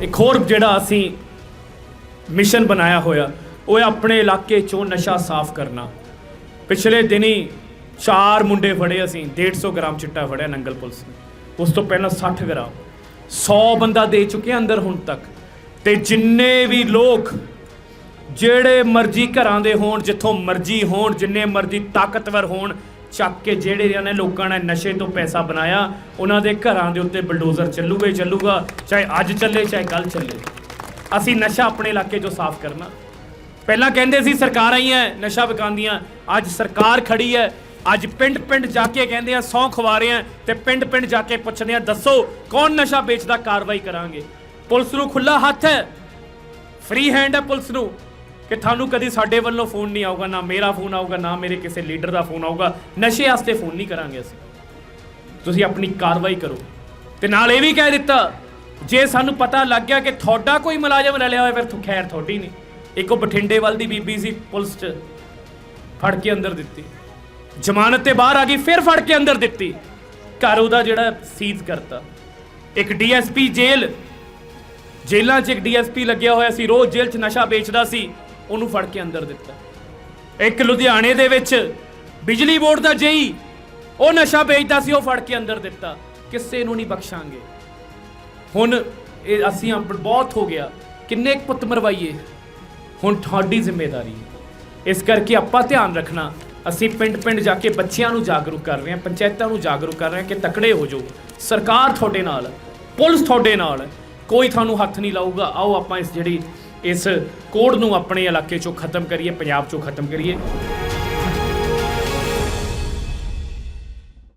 ਇੱਕ ਹੋਰ ਜਿਹੜਾ ਅਸੀਂ ਮਿਸ਼ਨ ਬਣਾਇਆ ਹੋਇਆ, ਉਹ ਆਪਣੇ ਇਲਾਕੇ ਚੋਂ ਨਸ਼ਾ ਸਾਫ਼ ਕਰਨਾ। ਪਿਛਲੇ ਦਿਨੀ ਚਾਰ ਮੁੰਡੇ ਫੜੇ ਅਸੀਂ 150 ਗ੍ਰਾਮ ਚਿੱਟਾ ਫੜਿਆ ਨੰਗਲ ਪੁਲਿਸ ਨੇ। ਉਸ ਤੋਂ ਪਹਿਲਾਂ 60 ਗ੍ਰਾਮ। 100 ਬੰਦਾ ਦੇ ਚੁੱਕੇ ਅੰਦਰ ਹੁਣ ਤੱਕ। ਤੇ ਜਿੰਨੇ ਵੀ ਲੋਕ ਜਿਹੜੇ ਮਰਜ਼ੀ ਘਰਾਂ ਦੇ ਹੋਣ, ਜਿੱਥੋਂ ਮਰਜ਼ੀ ਹੋਣ, ਜਿੰਨੇ ਮਰਜ਼ੀ ਤਾਕਤਵਰ ਹੋਣ ਚੱਕ ਕੇ ਜਿਹੜੇ ਨੇ ਲੋਕਾਂ ਨੇ ਨਸ਼ੇ ਤੋਂ ਪੈਸਾ ਬਣਾਇਆ, ਉਹਨਾਂ ਦੇ ਘਰਾਂ ਦੇ ਉੱਤੇ ਬਲਡੋਜ਼ਰ ਚੱਲੂਗਾ ਹੀ ਚੱਲੂਗਾ, ਚਾਹੇ ਅੱਜ ਚੱਲੇ, ਚਾਹੇ ਕੱਲ ਚੱਲੇ। ਅਸੀਂ ਨਸ਼ਾ ਆਪਣੇ ਇਲਾਕੇ 'ਚੋਂ ਸਾਫ਼ ਕਰਨਾ। ਪਹਿਲਾਂ ਕਹਿੰਦੇ ਸੀ ਸਰਕਾਰਾਂ ਹੀ ਹੈ, ਨਸ਼ਾ ਵਿਕਾਉਂਦੀਆਂ। ਅੱਜ ਸਰਕਾਰ ਖੜੀ ਹੈ। ਅੱਜ ਪਿੰਡ ਪਿੰਡ ਜਾ ਕੇ ਕਹਿੰਦੇ ਆ, ਸੌ ਖਵਾ ਰਹੇ ਆ ਤੇ ਪਿੰਡ ਪਿੰਡ ਜਾ ਕੇ ਪੁੱਛਦੇ ਆ, ਦੱਸੋ ਕੌਣ ਨਸ਼ਾ ਵੇਚਦਾ, ਕਾਰਵਾਈ ਕਰਾਂਗੇ। ਪੁਲਿਸ ਨੂੰ ਖੁੱਲਾ ਹੱਥ ਹੈ। ਫ੍ਰੀ ਹੈਂਡ ਹੈ ਪੁਲਿਸ ਨੂੰ। ਕਿ ਤੁਹਾਨੂੰ ਕਦੀ ਸਾਡੇ ਵੱਲੋਂ ਫੋਨ ਨਹੀਂ ਆਊਗਾ, ਨਾ ਮੇਰਾ ਫੋਨ ਆਊਗਾ, ਨਾ ਮੇਰੇ ਕਿਸੇ ਲੀਡਰ ਦਾ ਫੋਨ ਆਊਗਾ। ਨਸ਼ੇ ਵਾਸਤੇ ਫੋਨ ਨਹੀਂ ਕਰਾਂਗੇ ਅਸੀਂ। ਤੁਸੀਂ ਆਪਣੀ ਕਾਰਵਾਈ ਕਰੋ। ਤੇ ਨਾਲ ਇਹ ਵੀ ਕਹਿ ਦਿੱਤਾ, ਜੇ ਸਾਨੂੰ ਪਤਾ ਲੱਗ ਗਿਆ ਕਿ ਤੁਹਾਡਾ ਕੋਈ ਮੁਲਾਜ਼ਮ ਰਲਿਆ ਹੋਇਆ, ਫਿਰ ਤੁ ਖੈਰ ਤੁਹਾਡੀ ਨਹੀਂ। ਇੱਕ ਉਹ ਬਠਿੰਡੇ ਵੱਲ ਦੀ ਬੀਬੀ ਸੀ, ਪੁਲਿਸ 'ਚ ਫੜ ਕੇ ਅੰਦਰ ਦਿੱਤੀ। ਜ਼ਮਾਨਤ ਤੇ ਬਾਹਰ ਆ ਗਈ, ਫਿਰ ਫੜ ਕੇ ਅੰਦਰ ਦਿੱਤੀ। ਘਰ ਉਹਦਾ ਜਿਹੜਾ ਸੀਜ਼ ਕਰਤਾ। ਇੱਕ ਡੀਐਸਪੀ ਜੇਲ੍ਹ। ਜੇਲ੍ਹਾਂ 'ਚ ਇੱਕ ਡੀਐਸਪੀ ਲੱਗਿਆ ਹੋਇਆ ਸੀ, ਰੋਜ਼ ਜੇਲ੍ਹ 'ਚ ਨਸ਼ਾ ਵੇਚਦਾ ਸੀ। ਉਹਨੂੰ ਫੜ ਕੇ ਅੰਦਰ ਦਿੱਤਾ। ਇੱਕ ਲੁਧਿਆਣੇ ਦੇ ਵਿੱਚ ਬਿਜਲੀ ਬੋਰਡ ਦਾ ਜੇਈ, ਉਹ ਨਸ਼ਾ ਵੇਚਦਾ ਸੀ, ਉਹ ਫੜ ਕੇ ਅੰਦਰ ਦਿੱਤਾ। ਕਿਸੇ ਨੂੰ ਨਹੀਂ ਬਖਸ਼ਾਂਗੇ। ਹੁਣ ਇਹ ਅਸੀਂ ਬਹੁਤ ਹੋ ਗਿਆ। ਕਿੰਨੇ ਕੁ ਪੁੱਤ ਮਰਵਾਈਏ? ਹੁਣ ਤੁਹਾਡੀ ਜ਼ਿੰਮੇਵਾਰੀ ਇਸ ਕਰਕੇ ਆਪਾਂ ਧਿਆਨ ਰੱਖਣਾ, ਅਸੀਂ ਪਿੰਡ ਪਿੰਡ ਜਾ ਕੇ ਬੱਚਿਆਂ ਨੂੰ ਜਾਗਰੂਕ ਕਰ ਰਹੇ ਹਾਂ, ਪੰਚਾਇਤਾਂ ਨੂੰ ਜਾਗਰੂਕ ਕਰ ਰਹੇ ਹਾਂ ਕਿ ਤਕੜੇ ਹੋ ਜਾਓ। ਸਰਕਾਰ ਤੁਹਾਡੇ ਨਾਲ, ਪੁਲਿਸ ਤੁਹਾਡੇ ਨਾਲ, ਕੋਈ ਤੁਹਾਨੂੰ ਹੱਥ ਨਹੀਂ ਲਾਊਗਾ। ਆਓ ਆਪਾਂ ਇਸ ਜਿਹੜੀ ਇਸ ਕੋਡ ਨੂੰ ਆਪਣੇ ਇਲਾਕੇ ਚੋਂ ਖਤਮ ਕਰੀਏ ਪੰਜਾਬ ਚੋਂ ਖਤਮ ਕਰੀਏ।